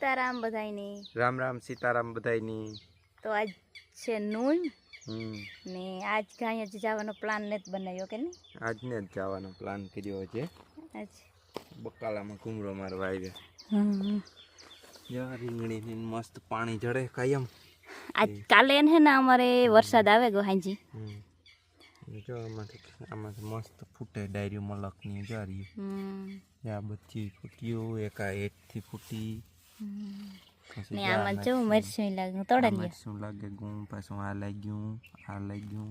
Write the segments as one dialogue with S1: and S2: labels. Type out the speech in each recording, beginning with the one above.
S1: સીતારામ બધાયની.
S2: રામ રામ સીતારામ બધાયની.
S1: તો આજ છે નૂન. ને આજ કાંઈ જ જવાનો પ્લાન નથી બનાવ્યો કે નહીં?
S2: આજને જ જવાનો પ્લાન કર્યો છે.
S1: આજ
S2: બકાલામાં કુમરો મારવા આવ્યા. જા રીંગણીની મસ્ત પાણી જડે કાયમ.
S1: આજ કાલે હે ને અમારે વરસાદ આવે ગયો હાજી.
S2: જો આમાંથી આમાંથી મસ્ત ફૂટે ડાયરી મલકની જારી
S1: હમ.
S2: આ બધી ફૂટ્યું એકા એટથી ફૂટી.
S1: ને
S2: જા
S1: આમાં
S2: નાખી.
S1: જેવું મરચું લાગે તોડે
S2: આમાં
S1: લ્યો
S2: શું લાગે ગું પાછું આ લાગ્યું આ લાગ્યું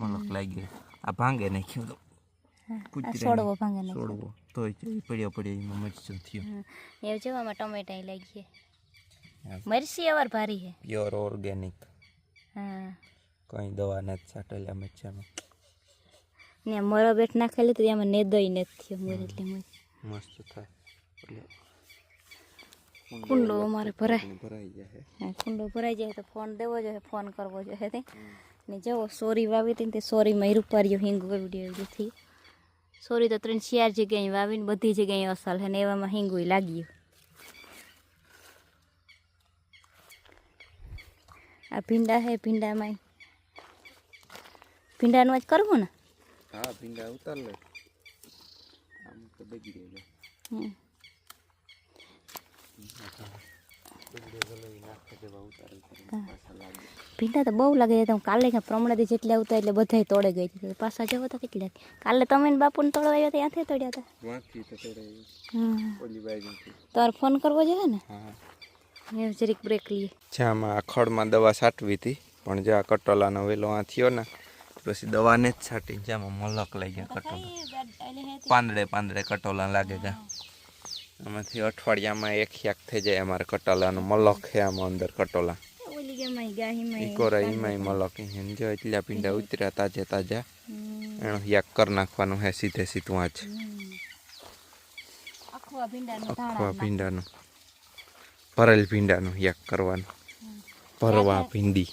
S2: મલક લાગે આ ભાંગે નાખ્યું તો
S1: આ
S2: કૂતરાને
S1: છોડવો ભાંગે નાખ્યો.
S2: છોડવો તોય તે પડ્યો પડ્યો એમાં મરચું થયું
S1: હમ. એવું જેવું આમાં ટમેટા લાગીએ
S2: હા.
S1: મરસી અવાર ભારી હે
S2: પ્યોર ઓર્ગેનિક
S1: હા
S2: કંઈ દવા નથી છાંટેલા મરચામાં
S1: ને મરો બેઠ નાખેલી તો એમાં નેદોય નથી થયો મોર એટલે મોર
S2: મસ્ત થાય એટલે
S1: કુંડો અમારે ભરાય.
S2: ભરાઈ જાય
S1: હા, કુંડો ભરાઈ જાય તો ફોન દેવો જોઈએ ફોન કરવો જોઈએ તે. ને જવો સોરી વાવી હતી ને તે સોરીમાં રૂપારીઓ હિંગ એવી સોરી તો ત્રણ ચાર જગ્યાએ વાવીને બધી જગ્યાએ અસલ છે ને એવામાં હિંગુય લાગ્યું. આ ભીંડા છે ભીંડામાં ભીંડાનું જ કરવું ને?
S2: હા ભીંડા ઉતાર લે. આમ તો બગડી ગયો.
S1: હમ. ભીંડા તો બહુ લાગે છે કાલે પ્રમણાથી જેટલા આવતા એટલે બધા તોડે ગઈ હતી. પાછા જવો તો કેટલા કાલે તમે ને બાપુને તોડવા આવ્યા ત્યાંથી તોડ્યા હતા.
S2: વાંકી તો તેડે
S1: હા
S2: ઓલી બાજુથી
S1: તમારે ફોન કરવો જોઈએ ને? એ જરીક બ્રેક લઈએ.
S2: જ્યાં આ ખડમાં દવા છાંટવી હતી પણ જ્યાં કટોલાનો વેલો આ થયો ને પછી દવાને જ છાંટી જ્યાં મલક લઈ ગયા કટોલા. પાંદડે પાંદડે કટોલા લાગે ગયા આમાંથી અઠવાડિયામાં એક યાક થઈ જાય અમારે કટોલાનો. મલક છે આમાં અંદર કટોલા. ઈકોરા ઈમાય મલક. જો એટલા પીંડા ઉતર્યા તાજે તાજા. એનો યાક કરી નાખવાનું હે સીધે સીધું આજ.
S1: આખવા ભીંડાનું
S2: ભરેલ ભીંડાનું યાક કરવાનું. ભરવા ભીંડી.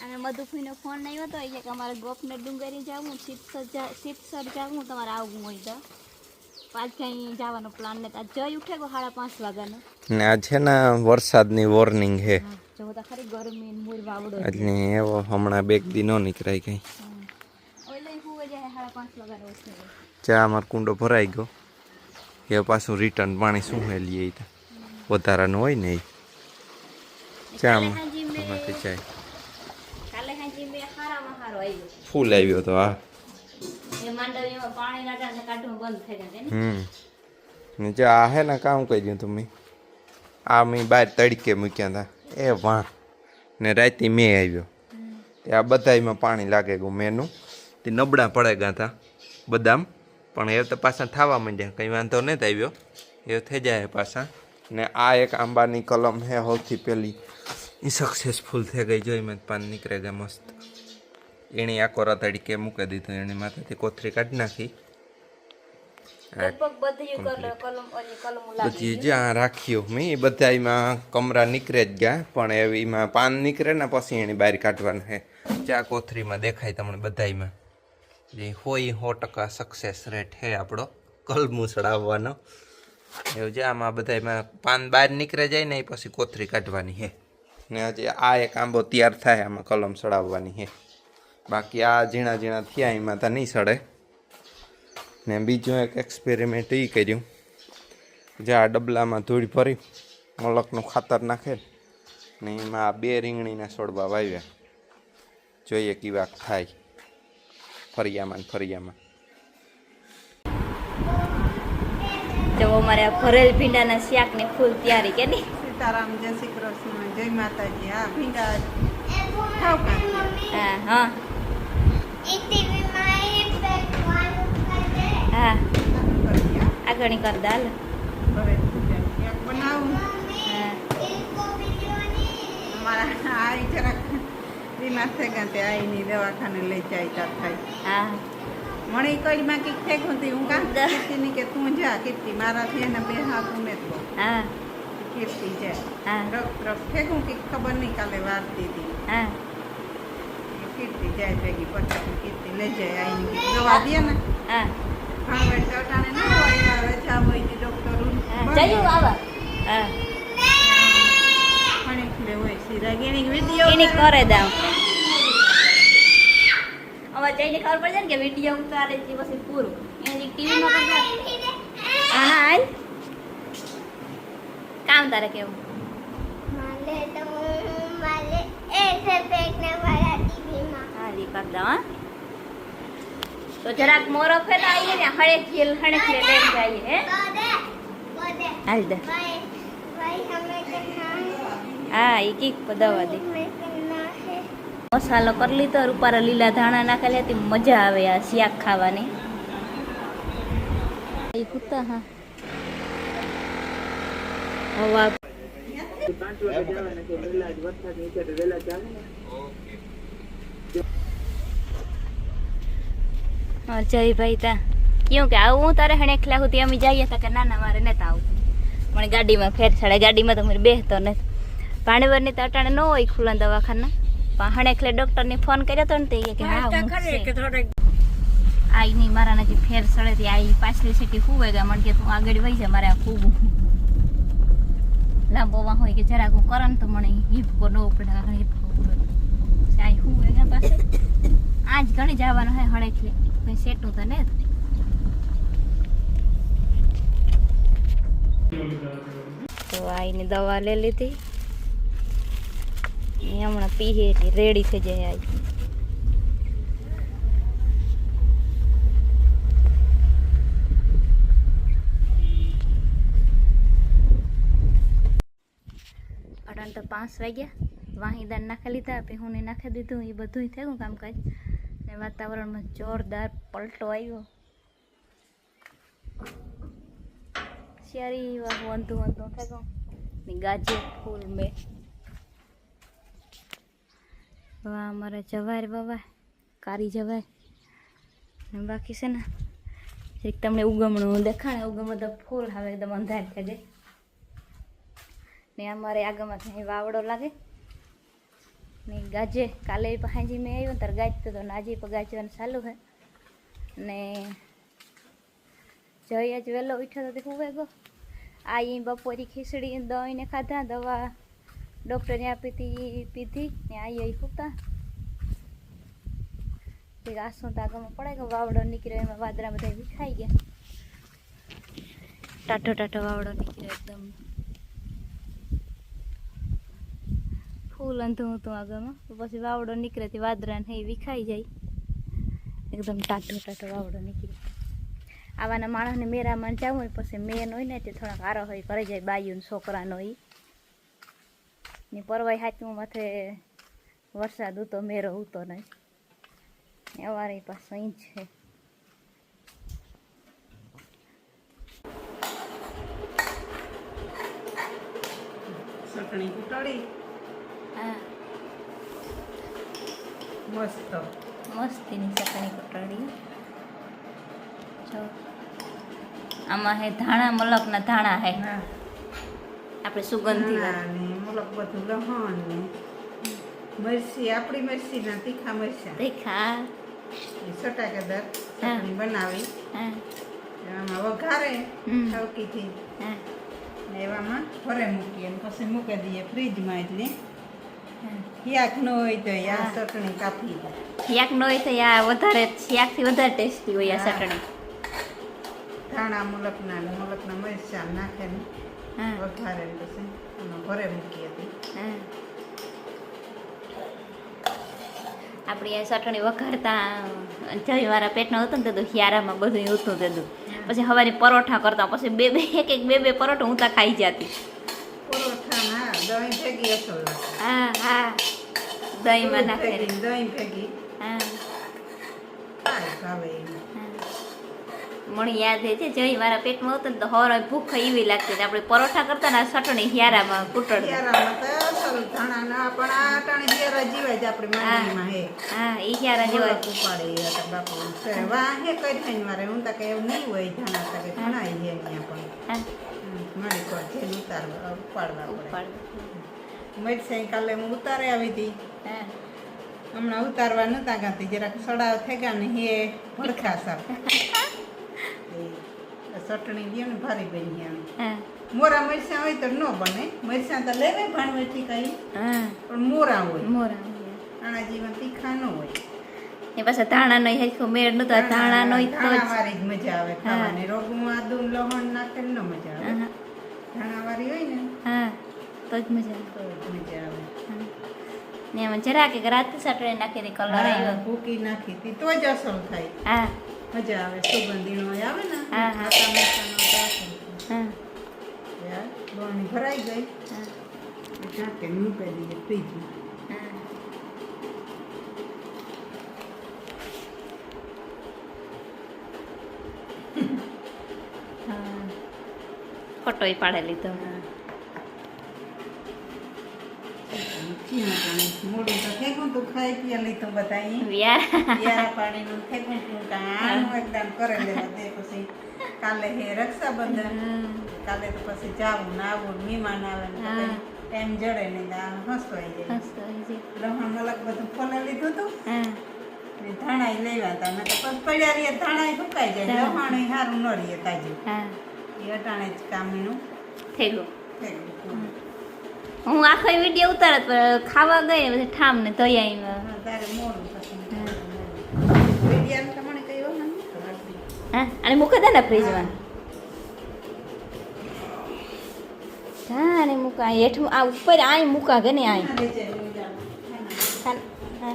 S1: અને મધુફીનો ફોન આવ્યો હતો? કે અમારે ગોપને ડુંગરી જવું જવું તમારે આવવું હોય તો. પાંચ ક્યાંય જવાનો પ્લાન નથી. જઈ ઉઠે ગયો સાડા પાંચ વાગ્યાનો.
S2: ને આ છે ને વરસાદની વોર્નિંગ છે
S1: જો તો ખરી ગરમી ને મૂર વાવડો
S2: એટલે એવો હમણાં બે દી નો નીકળાય કઈ.
S1: ઓલે હુવે જાય સાડા પાંચ વાગ્યાનો
S2: ચા અમારો કુંડો ભરાઈ ગયો. એ પાછું રિટર્ન પાણી શું હે લઈએ વધારાનું હોય ને એ ચામાં ચાય. ફૂલ આવ્યો તો આ હમ. જે આ હે ને કામ કર્યું તમે આ મેં બહાર તડકે મૂક્યા હતા એ વાહ. ને રાતે મેં આવ્યો. તે આ બધાયમાં પાણી લાગે ગયું મેનું. તે નબળા પડે ગયા હતા બદામ. પણ એ તો પાછા થવા માંડ્યા. કંઈ વાંધો નથી આવ્યો. એ થઈ જાય પાછા. ને આ એક આંબાની કલમ હે, સૌથી પહેલી. એ સક્સેસફુલ થઈ ગઈ જોઈ મેં પાન નીકળે ગયા મસ્ત. એણે આકોરા તડીકે મૂકી દીધું? એની માથેથી કોથરી કાઢી નાખી.
S1: બધી
S2: બધી જ્યાં રાખ્યો મેં એ બધામાં કમરા નીકળે જ ગયા. પણ એમાં પાન નીકળે ને પછી એની બહાર કાઢવાનું છે. જ્યાં કોથરીમાં દેખાય તમને બધાયમાં. જે હોય સો ટકા સક્સેસ રેટ છે આપણો કલમું ચડાવવાનો એવું છે આમાં બધાયમાં પાન બહાર નીકળે જાય ને એ પછી કોથરી કાઢવાની છે. ને હજી આ એક આંબો તૈયાર થાય આમાં કલમ ચડાવવાની છે. બાકી આ ઝીણા ઝીણા થયા એમાં તો નહીં સડે. ને બીજું એક એક્સપેરિમેન્ટ એ કર્યું. જે આ ડબલામાં ધૂળ ભરી મલકનું ખાતર નાખે ને એમાં આ બે રીંગણીના છોડવા વાવ્યા. જોઈએ કેવાક થાય. ફરિયામાં ને ફરિયામાં.
S1: જો અમારે આ ભરેલ ભીંડાના શાકની ફૂલ તૈયારી કે નહીં
S3: સીતારામ જય શ્રી કૃષ્ણ જય માતાજી. હા ભીંડા
S1: હા હા. હા. આગળ કર દાલ.
S3: બનાવું.
S1: હા.
S3: આઈ જરાક બીમાર થઈ આઈની દવાખાને લઈ જાય ત્યાં થાય.
S1: હા.
S3: મણી કડીમાં કંઈક થઈ ગયું તે હું કામ કીર્તિની કે તું જા કીર્તિ. મારાથી એને બે હાથ ઉમે તો
S1: હા.
S3: કીર્તિ જાય
S1: હા.
S3: Rough rough. ફેંકું કંઈક ખબર નહીં કાલે વારતી દીધી.
S1: હા.
S3: કીર્તિ જાય ભેગી પછી કીર્તિ લઈ જાય આઈની કીર્તિ દવા દે ને.
S1: હા.
S3: ઘણા ચટાણે ન હોય રજા હોય તે ડૉક્ટરો
S1: જયું આવા હા.
S3: એની વીડિયો
S1: એની કરે દામ હવે જઈને ખબર પડે ને કે વીડિયો ઉતારે છે પછી પૂરું. એની ટીવીમાં હા. હા કામ તારે કેવું?
S4: તો મારે એ
S1: હા કરી દઉં હા તો જરાક મોરો ફેર આવીએ ને હળે ખેલ હળે ખેલ લઈને જઈએ હે?
S4: બોદે બોદે
S1: હાલ દે.
S4: ભાઈ ભાઈ હમે
S1: હા એ કીક પદાવા દે. મસાલો કરી લીધો રૂપારા લીલા ધાણા નાખેલા હતી મજા આવે આ શિયાક ખાવાની. એ કૂતા હા. હવા. હા જયભાઈ તા. કેવું કે આવું તારે હણેખલા સુધી અમે જઈએ તા કે ના ના મારે નતા આવું. મને ગાડીમાં ફેર છડે ગાડીમાં તો મને બેસતો નથી. ભાણેવરની તો અટાણે ન હોય ખુલ્લા દવાખાના. પણ હણેખલે ડૉક્ટરને ફોન કર્યો હતો ને તે કે હા આઈ નહીં મારા નથી ફેર સળેથી આઈ પાછલી સીટી હું ગયા મને કે તું આગળ વહી જા મારે આ ખૂબ લાંબો વાં હોય કે જરાક હું કરન તો મને હિપકો ન પડે આગળ હિપકો પડે આઈ હું ગયા પાસે આજ ઘણી જવાનું હે હળેખલે કંઈ સેટું તો ને તો આઈને દવા લઈ લીધી હમણાં પીએ એટલે રેડી થઈ જાય આવી તો પાંચ વાગ્યા વાહીદાર નાખી લીધા પેહુને નાખી દીધું એ બધું થયું કામકાજ ને વાતાવરણમાં જોરદાર પલટો આવ્યો. શિયારી વાંધો વાંધો થયું ને ગાજે ફૂલ મેં વાહ, અમારે જવાય બાબા, કારી જવાય ને બાકી છે ને, એક તમને ઉગમણું દેખાણે ઉગમણું તો ફૂલ હવે એકદમ અંધાર થઈ જાય ને અમારે આગળમાં વાવડો લાગે. ને ગાજે, કાલે હાજી મેં આવ્યો ને ત્યારે ગાજતો હતો નાજી પણ ગાજવાનું ચાલુ હે. ને જઈ આજ વહેલો ઉઠ્યો તો હું ગયો આઈ બપોરી ખીચડી દહીંને ખાધા, દવા ડૉક્ટરને આપી હતી પીધી ને આઈ સૂતા આસું તો પડે ગયો વાવડો નીકળ્યો, એમાં વાદરા બધા વિખાઈ ગયા. ટાટો ટાટો વાવડો નીકળ્યો એકદમ. ફૂલ અંધું હતું આગળમાં. પછી વાવડો નીકળે તે વાદરા ને એ વિખાઈ જાય. એકદમ ટાટો ટાટો વાવડો નીકળે. આવાના માણસને મેરામાં જવું હોય, પછી મેન હોય ને તે થોડાક આરો હોય કરે જાય બાયું છોકરાનો એ ને પરવાઈ હાથમાં માથે વરસાદ ઉતો, મેરો ઉતો નહીં. અમારી પાસે અહીં છે.
S3: ચટણી કુટળી
S1: હા.
S3: મસ્ત.
S1: મસ્તીની ચટણી કુટળી જો. આમાં હે ધાણા મલકના ધાણા હે. આપણે સુગંધી
S3: ને મલક બધું લહણ ને મરસી આપણી મરસી ના તીખા
S1: મરસા.
S3: તીખા. સટાકેદાર ચટણી બનાવી. એમાં વઘારે ને એવામાં ફરે મૂકીએ પછી મૂકી દઈએ ફ્રીજમાં એટલે. યાક ન હોય તો આ ચટણી કાપી દે.
S1: ન હોય તો આ વધારે શાકથી વધારે ટેસ્ટી હોય આ ચટણી.
S3: ધાણા મુલકના મુલકના મરચા નાખે ને વધારે પછી એમાં ભરે મૂકી હતી.
S1: આપણી આ ચટણી વઘારતા જયવાળા પેટનો હતો ને તો હિયારામાં બધું હતું તેતું પછી હવારે પરોઠા કરતા પછી બે બે એક એક બે બે પરોઠા હું તો ખાઈ જતી.
S3: ભેગી અસર
S1: હા હા. દહીંમાં નાખેલી
S3: દહીં ભેગી
S1: હા.
S3: ભાવે
S1: મને યાદ છે જય મારા પેટમાં હતો ને તો હવાર ભૂખ એવી લાગતી હતી. આપણે પરોઠા કરતા ને ચટણી હિયારામાં કૂટડ
S3: હા.
S1: એ હિયારા જેવા
S3: મોળક ઉપાડે બાપુ. વાહ હે મારે. હું તો એવું નહીં હોય ધાણા તો કે ઘણા હે અહીંયા પણ.
S1: હા.
S3: હમ, મારી પર જેલ ઉતારવા ઉપાડવા પડે કાલે હું ઉતારે આવી હતી.
S1: હા.
S3: હમણાં ઉતારવા નતા ગાતી જરાક સડાવ થઈ ગયા ને હે ભડખા સર ચટણી દે ને ભારી બની
S1: ગયા
S3: મોરા મરસા હોય તો ન બને. મરસા તો લેવે ભાણવેથી કઈ પણ મોરા હોય.
S1: મોરા
S3: આના જીવન તીખા ન હોય.
S1: એ પાછા ધાણાનો હરખો મેળ નતો. ધાણા ય તો
S3: ધાણાવાળી જ મજા આવે ખાવાની. રોગું આદુ લહણ નાખે ન મજા આવે.
S1: ધાણા
S3: વાળી હોય ને
S1: હા. તો જ મજા આવે.
S3: મજા આવે.
S1: ને એમાં જરાક કે રાત સાટડે નાખી દે કલર આવ્યો.
S3: ભૂકી નાખી હતી તો જ અસર થાય.
S1: હા.
S3: મજા આવે સુગંધીનો આવે ને?
S1: હા, હા. હા.
S3: યાર, બરણી ભરાઈ ગઈ.
S1: હા.
S3: ઢાંકે મૂકી દઈએ
S1: હા. ફોટોય પાડે લીધો
S3: મોડું તો ફેંકું તું ખાઈ પીએ લીધું બધા. પાણીનું કરે કાલે હે રક્ષાબંધન કાલે તો પછી જાવું ને આવું મહેમાન ટાઈમ જડે નહીં તો હસવાઈ જાય
S1: હશે.
S3: મલક બધું ફોલે લીધું
S1: હતું
S3: ને લેવા હતા ને તો પડ્યા રહીએ ધાણાય સુકાઈ જાય. લહણ સારું ન રહીએ એ અટાણે જ કામીનું
S1: થઈ ગયું
S3: ફેંકવું
S1: હું આખો વીડિયો ઉતારત પણ ખાવા ગઈ પછી ઠામ ને તૈયારી
S3: હા,
S1: અને મૂકે દે ને ફ્રીજમાં હા અને મૂકા હેઠ આ ઉપર આ મૂકા કે
S3: ને.
S1: હા હા.